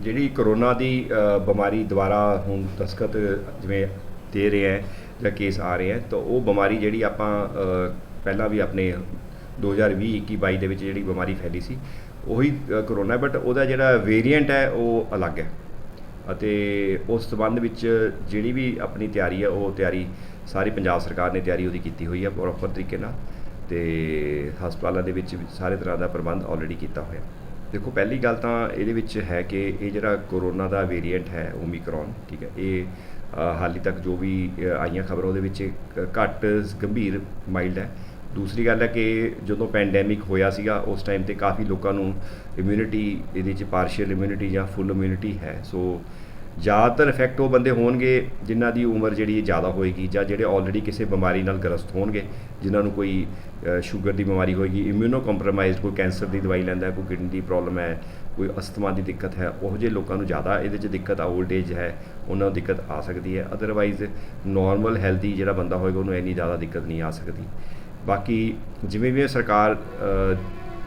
ਜਿਹੜੀ ਕਰੋਨਾ ਦੀ ਬਿਮਾਰੀ ਦੁਆਰਾ ਹੁਣ ਦਸਤਖਤ ਜਿਵੇਂ ਦੇ ਰਹੇ ਹੈ ਜਾਂ ਕੇਸ ਆ ਰਹੇ ਹੈ, ਤਾਂ ਉਹ ਬਿਮਾਰੀ ਜਿਹੜੀ ਆਪਾਂ ਪਹਿਲਾਂ ਵੀ ਆਪਣੇ 2020 21 22 ਦੇ ਵਿੱਚ ਜਿਹੜੀ ਬਿਮਾਰੀ ਫੈਲੀ ਸੀ, ਉਹੀ ਕਰੋਨਾ ਬਟ ਉਹਦਾ ਜਿਹੜਾ ਵੇਰੀਐਂਟ ਹੈ, ਉਹ ਅਲੱਗ ਹੈ। ਅਤੇ ਉਸ ਸਬੰਧ ਵਿੱਚ ਜਿਹੜੀ ਵੀ ਆਪਣੀ ਤਿਆਰੀ ਹੈ, ਉਹ ਤਿਆਰੀ ਸਾਰੀ ਪੰਜਾਬ ਸਰਕਾਰ ਨੇ ਤਿਆਰੀ ਉਹਦੀ ਕੀਤੀ ਹੋਈ ਹੈ, ਪ੍ਰੋਪਰ ਤਰੀਕੇ ਨਾਲ। ਤੇ ਹਸਪਤਾਲਾਂ ਦੇ ਵਿੱਚ ਸਾਰੇ ਤਰ੍ਹਾਂ ਦਾ ਪ੍ਰਬੰਧ ਆਲਰੇਡੀ ਕੀਤਾ ਹੋਇਆ। ਦੇਖੋ ਪਹਿਲੀ ਗੱਲ ਤਾਂ ਇਹਦੇ ਵਿੱਚ ਹੈ ਕਿ ਇਹ ਜਿਹੜਾ ਕੋਰੋਨਾ ਦਾ ਵੇਰੀਐਂਟ ਹੈ ਓਮਿਕਰੋਨ ਠੀਕ ਹੈ ਇਹ ਅ, ਹਾਲੀ ਤੱਕ ਜੋ ਵੀ ਆਈਆਂ ਖਬਰਾਂ ਉਹਦੇ ਵਿੱਚ ਘੱਟ ਗੰਭੀਰ ਮਾਈਲਡ ਹੈ। ਦੂਸਰੀ ਗੱਲ ਹੈ ਕਿ ਜਦੋਂ ਪੈਂਡੈਮਿਕ ਹੋਇਆ ਸੀਗਾ ਉਸ ਟਾਈਮ ਤੇ ਕਾਫੀ ਲੋਕਾਂ ਨੂੰ ਇਮਿਊਨਿਟੀ ਇਹਦੇ ਚ ਪਾਰਸ਼ੀਅਲ ਇਮਿਊਨਿਟੀ ਜਾਂ ਫੁੱਲ ਇਮਿਊਨਿਟੀ ਹੈ। ਸੋ ਜ਼ਿਆਦਾਤਰ ਇਫੈਕਟ ਉਹ ਬੰਦੇ ਹੋਣਗੇ ਜਿਨ੍ਹਾਂ ਦੀ ਉਮਰ ਜਿਹੜੀ ਜ਼ਿਆਦਾ ਹੋਏਗੀ ਜਾਂ ਜਿਹੜੇ ਆਲਰੇਡੀ ਕਿਸੇ ਬਿਮਾਰੀ ਨਾਲ ਗ੍ਰਸਤ ਹੋਣਗੇ, ਜਿਨ੍ਹਾਂ ਨੂੰ ਕੋਈ ਸ਼ੂਗਰ ਦੀ ਬਿਮਾਰੀ ਹੋਏਗੀ ਇਮਿਊਨੋ ਕੰਪਰੋਮਾਈਜ਼ਡ ਕੋਈ ਕੈਂਸਰ ਦੀ ਦਵਾਈ ਲੈਂਦਾ ਕੋਈ ਕਿਡਨੀ ਦੀ ਪ੍ਰੋਬਲਮ ਹੈ, ਕੋਈ ਅਸਥਮਾ ਦੀ ਦਿੱਕਤ ਹੈ, ਉਹ ਜਿਹੇ ਲੋਕਾਂ ਨੂੰ ਜ਼ਿਆਦਾ ਇਹਦੇ 'ਚ ਦਿੱਕਤ ਆ 올ਡ ਏਜ ਹੈ, ਉਹਨਾਂ ਨੂੰ ਦਿੱਕਤ ਆ ਸਕਦੀ ਹੈ। ਅਦਰਵਾਈਜ਼ ਨਾਰਮਲ ਹੈਲਦੀ ਜਿਹੜਾ ਬੰਦਾ ਹੋਏਗਾ, ਉਹਨੂੰ ਇੰਨੀ ਜ਼ਿਆਦਾ ਦਿੱਕਤ ਨਹੀਂ ਆ ਸਕਦੀ। ਬਾਕੀ ਜਿਵੇਂ ਵੀ ਸਰਕਾਰ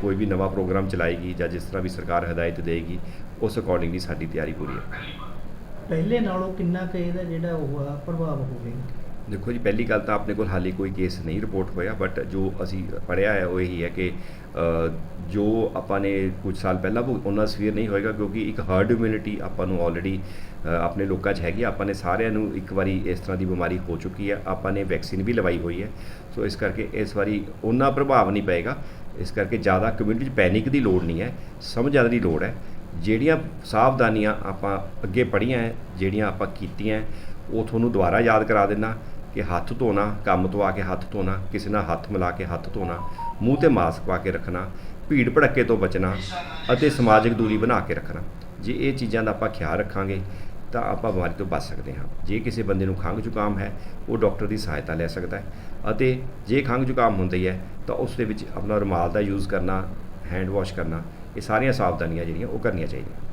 ਕੋਈ ਵੀ ਨਵਾਂ ਪ੍ਰੋਗਰਾਮ ਚਲਾਏਗੀ ਜਾਂ ਜਿਸ ਤਰ੍ਹਾਂ ਵੀ ਸਰਕਾਰ ਹਦਾਇਤ ਦੇਗੀ ਉਸ ਅਕੋਰਡਿੰਗਲੀ ਸਾਡੀ ਤਿਆਰੀ ਪੂਰੀ ਹੈ। ਪਹਿਲੇ ਨਾਲੋਂ ਕਿੰਨਾ ਕੁ ਇਹਦਾ ਜਿਹੜਾ ਉਹ ਆ, ਪ੍ਰਭਾਵ ਹੋਵੇਗਾ? ਦੇਖੋ ਜੀ, ਪਹਿਲੀ ਗੱਲ ਤਾਂ ਆਪਣੇ ਕੋਲ ਹਾਲੇ ਕੋਈ ਕੇਸ ਨਹੀਂ ਰਿਪੋਰਟ ਹੋਇਆ ਬਟ ਜੋ ਅਸੀਂ ਪੜਿਆ ਹੈ, ਉਹ ਇਹੀ ਹੈ ਕਿ ਜੋ ਆਪਾਂ ਨੇ ਕੁਝ ਸਾਲ ਪਹਿਲਾਂ ਭੁਗ- ਉਹਨਾਂ ਸਵੀਰ ਨਹੀਂ ਹੋਏਗਾ, ਕਿਉਂਕਿ ਇੱਕ ਹਰਡ ਇਮਿਊਨਿਟੀ ਆਪਾਂ ਨੂੰ ਆਲਰੇਡੀ ਆਪਣੇ ਲੋਕਾਂ 'ਚ ਹੈਗੀ ਆਪਾਂ ਨੇ ਸਾਰਿਆਂ ਨੂੰ ਇੱਕ ਵਾਰੀ ਇਸ ਤਰ੍ਹਾਂ ਦੀ ਬਿਮਾਰੀ ਹੋ ਚੁੱਕੀ ਹੈ, ਆਪਾਂ ਨੇ ਵੈਕਸੀਨ ਵੀ ਲਵਾਈ ਹੋਈ ਹੈ। ਸੋ ਇਸ ਕਰਕੇ ਇਸ ਵਾਰੀ ਉਹਨਾਂ ਪ੍ਰਭਾਵ ਨਹੀਂ ਪਏਗਾ, ਇਸ ਕਰਕੇ ਜ਼ਿਆਦਾ ਕਮਿਊਨਿਟੀ 'ਚ ਪੈਨਿਕ ਦੀ ਲੋੜ ਨਹੀਂ ਹੈ ਸਮਝ ਜ਼ਿਆਦਾ ਦੀ ਲੋੜ ਹੈ। ਜਿਹੜੀਆਂ ਸਾਵਧਾਨੀਆਂ ਆਪਾਂ ਅੱਗੇ ਪੜ੍ਹੀਆਂ ਹੈ ਜਿਹੜੀਆਂ ਆਪਾਂ ਕੀਤੀਆਂ ਉਹ ਤੁਹਾਨੂੰ ਦੁਬਾਰਾ ਯਾਦ ਕਰਾ ਦਿੰਦਾ ਕਿ ਹੱਥ ਧੋਣਾ, ਕੰਮ ਤੋਂ ਆ ਕੇ ਹੱਥ ਧੋਣਾ, ਕਿਸੇ ਨਾਲ ਹੱਥ ਮਿਲਾ ਕੇ ਹੱਥ ਧੋਣਾ, ਮੂੰਹ ਤੇ ਮਾਸਕ ਪਾ ਕੇ ਰੱਖਣਾ, ਭੀੜ ਭੜੱਕੇ ਤੋਂ ਬਚਣਾ ਅਤੇ ਸਮਾਜਿਕ ਦੂਰੀ ਬਣਾ ਕੇ ਰੱਖਣਾ। ਜੇ ਇਹ ਚੀਜ਼ਾਂ ਦਾ ਆਪਾਂ ਖਿਆਲ ਰੱਖਾਂਗੇ, ਤਾਂ ਆਪਾਂ ਬਿਮਾਰੀ ਤੋਂ ਬਚ ਸਕਦੇ ਹਾਂ। ਜੇ ਕਿਸੇ ਬੰਦੇ ਨੂੰ ਖੰਘ ਜ਼ੁਕਾਮ ਹੈ, ਉਹ ਡਾਕਟਰ ਦੀ ਸਹਾਇਤਾ ਲੈ ਸਕਦਾ ਹੈ ਅਤੇ ਜੇ ਖੰਘ ਜ਼ੁਕਾਮ ਹੁੰਦੀ ਹੈ, ਤਾਂ ਉਸ ਦੇ ਵਿੱਚ ਆਪਣਾ ਰੁਮਾਲ ਦਾ ਯੂਜ਼ ਕਰਨਾ, ਹੈਂਡ ਵਾਸ਼ ਕਰਨਾ ਇਹ ਸਾਰੀਆਂ ਸਾਵਧਾਨੀਆਂ ਜਿਹੜੀਆਂ ਉਹ ਕਰਨੀਆਂ ਚਾਹੀਦੀਆਂ।